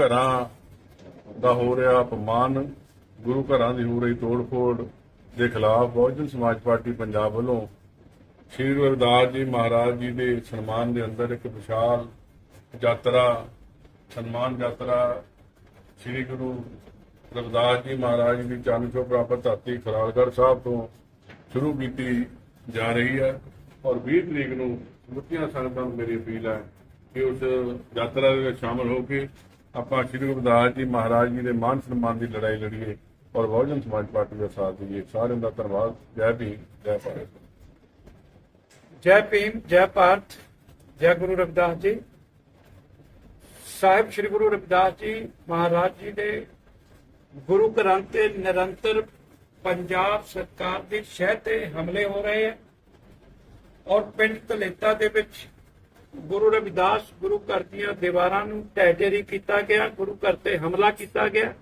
ਘਰਾਂ ਦਾ ਹੋ ਰਿਹਾ ਅਪਮਾਨ, ਗੁਰੂ ਘਰਾਂ ਦੀ ਹੋ ਰਹੀ ਤੋੜ-ਫੋੜ ਦੇ ਖਿਲਾਫ ਬਹੁਜਨ ਸਮਾਜ ਪਾਰਟੀ ਪੰਜਾਬ ਵੱਲੋਂ ਸ਼੍ਰੀ ਗੁਰੂ ਰਵਿਦਾਸ ਜੀ ਮਹਾਰਾਜ ਜੀ ਦੇ ਸਨਮਾਨ ਦੇ ਅੰਦਰ ਇੱਕ ਵਿਸ਼ਾਲ ਯਾਤਰਾ, ਸਨਮਾਨ ਯਾਤਰਾ ਸ਼੍ਰੀ ਗੁਰੂ ਰਵਿਦਾਸ ਜੀ ਮਹਾਰਾਜ ਦੀ ਚਰਨ ਛੋਹ ਪ੍ਰਾਪਤ ਧਰਤੀ ਖਰਾਲਗੜ੍ਹ ਸਾਹਿਬ ਤੋਂ ਸ਼ੁਰੂ ਕੀਤੀ ਜਾ ਰਹੀ ਹੈ ਔਰ 20 ਤਰੀਕ ਨੂੰ ਮੁੱਤੀਆਂ ਸੰਗਤਾਂ ਨੂੰ ਮੇਰੀ ਅਪੀਲ ਹੈ ਕਿ ਉਸ ਯਾਤਰਾ ਦੇ ਵਿੱਚ ਸ਼ਾਮਲ ਹੋ ਕੇ ਆਪਾਂ ਸ਼੍ਰੀ ਗੁਰੂ ਜੀ ਮਹਾਰਾਜ ਜੀ ਦੇ ਮਾਨ ਸਨਮਾਨ ਦੀ ਲੜਾਈ ਲੜੀਏ ਔਰ ਬਹੁਜਨ ਸਮਾਜ ਪਾਰਟੀ ਦਾ ਸਾਥ ਦਈਏ। ਸਾਰਿਆਂ ਦਾ ਧੰਨਵਾਦ। ਜੈ ਭੀਮ, ਜੈ ਭਾਰਤ। ਜੈ ਭੀਮ, ਜੈ ਭਾਰਤ। ਜੈ ਗੁਰੂ ਰਵਿਦਾਸ ਜੀ। ਸਾਹਿਬ ਸ੍ਰੀ ਗੁਰੂ ਰਵਿਦਾਸ ਜੀ ਮਹਾਰਾਜ ਜੀ ਦੇ ਗੁਰੂ ਘਰਾਂ ਤੇ ਨਿਰੰਤਰ ਪੰਜਾਬ ਸਰਕਾਰ ਦੀ ਸ਼ਹਿ ਤੇ ਹਮਲੇ ਹੋ ਰਹੇ ਹੈ ਔਰ ਪਿੰਡ ਤਲੇਤਾ ਦੇ ਵਿੱਚ ਗੁਰੂ ਰਵਿਦਾਸ ਗੁਰੂ ਘਰ ਦੀਆਂ ਦੀਵਾਰਾਂ ਨੂੰ ਢਹਿ ਕੀਤਾ ਗਿਆ, ਗੁਰੂ ਘਰ ਤੇ ਹਮਲਾ ਕੀਤਾ ਗਿਆ।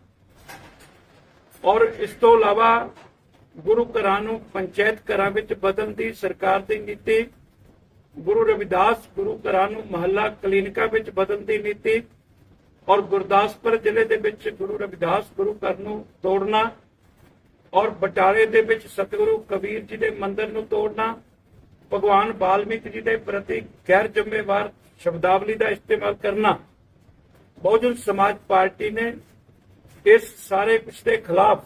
ਔਰ ਇਸ ਤੋਂ ਇਲਾਵਾ ਗੁਰੂ ਘਰਾਂ ਨੂੰ ਪੰਚਾਇਤ ਘਰਾਂ ਵਿੱਚ ਬਦਲਣ ਦੀ ਸਰਕਾਰ ਦੀ ਨੀਤੀ, ਗੁਰੂ ਰਵਿਦਾਸ ਗੁਰੂ ਘਰਾਂ ਨੂੰ ਮਹੱਲਾ ਕਲੀਨਿਕਾਂ ਵਿੱਚ ਬਦਲਣ ਦੀ ਨੀਤੀ, ਔਰ ਗੁਰਦਾਸਪੁਰ ਜ਼ਿਲ੍ਹੇ ਦੇ ਵਿੱਚ ਗੁਰੂ ਰਵਿਦਾਸ ਗੁਰੂ ਘਰ ਨੂੰ ਤੋੜਨਾ, ਔਰ ਬਟਾਲੇ ਦੇ ਵਿੱਚ ਸਤਿਗੁਰੂ ਕਬੀਰ ਜੀ ਦੇ ਮੰਦਿਰ ਨੂੰ ਤੋੜਨਾ ਭਗਵਾਨ ਵਾਲਮੀਕ ਜੀ ਦੇ ਪ੍ਰਤੀ ਗੈਰ ਜ਼ਿੰਮੇਵਾਰ ਸ਼ਬਦਾਵਲੀ ਦਾ ਇਸਤੇਮਾਲ ਕਰਨਾ। ਬਹੁਜਨ ਸਮਾਜ ਪਾਰਟੀ ਨੇ ਇਸ ਸਾਰੇ ਕੁਝ ਦੇ ਖਿਲਾਫ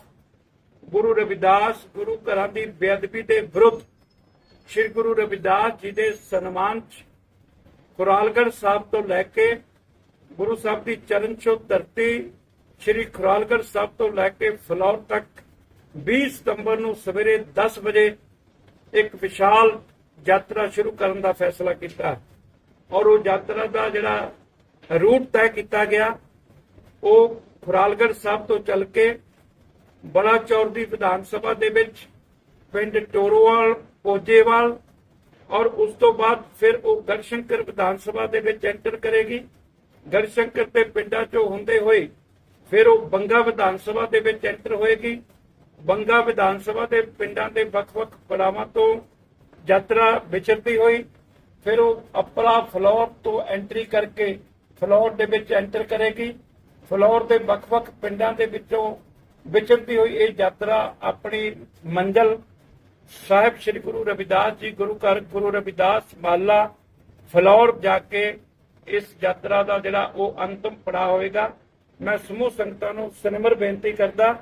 ਗੁਰੂ ਰਵਿਦਾਸ ਗੁਰੂ ਘਰਾਂ ਦੀ ਬੇਅਦਬੀ ਦੇ ਵਿਰੁੱਧ ਸ੍ਰੀ ਗੁਰੂ ਰਵਿਦਾਸ ਜੀ ਦੇ ਸਨਮਾਨ ਚ ਖੁਰਾਲਗੜ੍ਹ ਸਾਹਿਬ ਤੋਂ ਲੈ ਕੇ ਗੁਰੂ ਸਾਹਿਬ ਦੀ ਚਰਨ ਛੋਹ ਧਰਤੀ, ਸ੍ਰੀ ਖੁਰਾਲਗੜ੍ਹ ਸਾਹਿਬ ਤੋਂ ਲੈ ਕੇ ਫਲੌਰ ਤੱਕ 20 ਸਤੰਬਰ ਨੂੰ ਸਵੇਰੇ 10 ਵਜੇ ਇੱਕ ਵਿਸ਼ਾਲ ਯਾਤਰਾ ਸ਼ੁਰੂ ਕਰਨ ਦਾ ਫੈਸਲਾ ਕੀਤਾ ਔਰ ਉਹ ਯਾਤਰਾ ਦਾ ਜਿਹੜਾ ਰੂਟ ਤੈਅ ਕੀਤਾ ਗਿਆ, ਉਹ ਖੁਰਾਲਗੜ੍ਹ ਸਾਹਿਬ ਤੋਂ ਚੱਲ ਕੇ ਬੜਾ ਦੀ ਵਿਧਾਨ ਸਭਾ ਦੇ ਵਿੱਚ, ਪਿੰਡ ਟੋਰੋਵਾਲ, ਪੋਜੇਵਾਲ ਔਰ ਉਸ ਤੋਂ ਬਾਅਦ ਫਿਰ ਉਹ ਗੜਸ਼ੰਕਰ ਵਿਧਾਨ ਸਭਾ ਦੇ ਵਿੱਚ ਐਂਟਰ ਕਰੇਗੀ। ਗੜਸ਼ੰਕਰ ਤੇ ਪਿੰਡਾਂ ਚੋਂ ਹੁੰਦੇ ਹੋਏ ਫਿਰ ਉਹ ਬੰਗਾ ਵਿਧਾਨ ਸਭਾ ਦੇ ਵਿੱਚ ਐਂਟਰ ਹੋਏਗੀ। ਬੰਗਾ ਵਿਧਾਨ ਸਭਾ ਦੇ ਪਿੰਡਾਂ ਦੇ ਵੱਖ-ਵੱਖ ਪੜਾਵਾਂ ਤੋਂ ਯਾਤਰਾ ਵਿਚਰਦੀ ਹੋਈ, ਫਿਰ ਉਹ ਅਪਰਾ ਫਲੋਰ ਤੋਂ ਐਂਟਰੀ ਕਰਕੇ ਫਲੋਰ ਦੇ ਵਿੱਚ ਐਂਟਰ ਕਰੇਗੀ। ਫਲੋਰ ਦੇ ਵੱਖ-ਵੱਖ ਪਿੰਡਾਂ ਦੇ ਵਿੱਚੋਂ ਵਿਚਰਦੀ ਹੋਈ ਇਹ ਯਾਤਰਾ ਆਪਣੀ ਮੰਜ਼ਲ ਸਾਹਿਬ ਸ੍ਰੀ ਗੁਰੂ ਰਵਿਦਾਸ ਜੀ, ਗੁਰੂ ਘਰ, ਗੁਰੂ ਰਵਿਦਾਸ ਮਾਲਾ ਫਲੌਰ ਜਾ ਕੇ ਇਸ ਯਾਤਰਾ ਦਾ ਜਿਹੜਾ ਉਹ ਅੰਤਮ ਪੜਾਅ ਹੋਵੇਗਾ। ਮੈਂ ਸਮੂਹ ਸੰਗਤਾਂ ਨੂੰ ਸਨਮਰ ਬੇਨਤੀ ਕਰਦਾ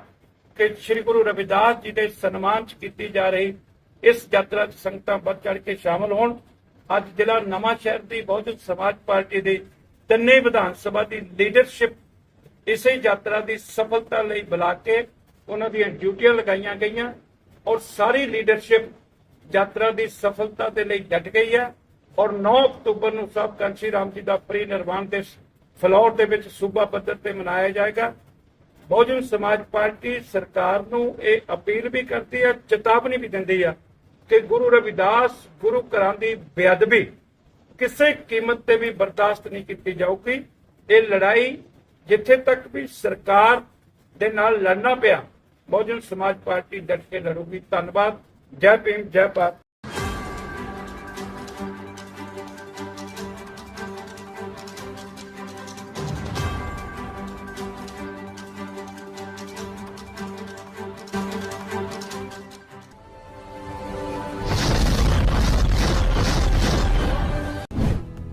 ਕਿ ਸ੍ਰੀ ਗੁਰੂ ਰਵਿਦਾਸ ਜੀ ਦੇ ਸਨਮਾਨ 'ਚ ਕੀਤੀ ਜਾ ਰਹੀ ਇਸ ਯਾਤਰਾ 'ਚ ਸੰਗਤਾਂ ਵੱਧ ਚੜ ਕੇ ਸ਼ਾਮਲ ਹੋਣ। ਅੱਜ ਜ਼ਿਲ੍ਹਾ ਨਵਾਂ ਸ਼ਹਿਰ ਦੀ ਬਹੁਜਨ ਸਮਾਜ ਪਾਰਟੀ ਦੇ ਤਿੰਨੇ ਵਿਧਾਨ ਸਭਾ ਦੀ ਲੀਡਰਸ਼ਿਪ ਇਸੇ ਯਾਤਰਾ ਦੀ ਸਫਲਤਾ ਲਈ ਬੁਲਾ ਕੇ ਉਹਨਾਂ ਦੀਆਂ ਡਿਊਟੀਆਂ ਲਗਾਈਆਂ ਗਈਆਂ ਔਰ ਸਾਰੀ ਲੀਡਰਸ਼ਿਪ ਯਾਤਰਾ ਦੀ ਸਫਲਤਾ ਦੇ ਲਈ ਡਟ ਗਈ ਹੈ ਔਰ 9 ਅਕਤੂਬਰ ਨੂੰ ਸਭ ਕੰਸ਼ੀ ਰਾਮ ਜੀ ਦਾ ਪ੍ਰੀ ਨਿਰਵਾਣ ਦਿਵਸ ਫਲੌਰ ਦੇ ਵਿੱਚ ਸੂਬਾ ਪੱਧਰ ਤੇ ਮਨਾਇਆ ਜਾਏਗਾ। ਬਹੁਜਨ ਸਮਾਜ ਪਾਰਟੀ ਸਰਕਾਰ ਨੂੰ ਇਹ ਅਪੀਲ ਵੀ ਕਰਦੀ ਹੈ, ਚੇਤਾਵਨੀ ਵੀ ਦਿੰਦੀ ਹੈ ਕਿ ਗੁਰੂ ਰਵਿਦਾਸ, ਗੁਰੂ ਘਰਾਂ ਦੀ ਬੇਅਦਬੀ ਕਿਸੇ ਕੀਮਤ ਤੇ ਵੀ ਬਰਦਾਸ਼ਤ ਨਹੀਂ ਕੀਤੀ ਜਾਊਗੀ। ਇਹ ਲੜਾਈ ਜਿੱਥੇ ਤੱਕ ਵੀ ਸਰਕਾਰ ਦੇ ਨਾਲ ਲੜਨਾ ਪਿਆ, ਬਹੁਜਨ ਸਮਾਜ ਪਾਰਟੀ ਡਟ ਕੇ ਲੜੂਗੀ। ਧੰਨਵਾਦ। ਜੈ ਭੀਮ, ਜੈ ਭਾਰਤ।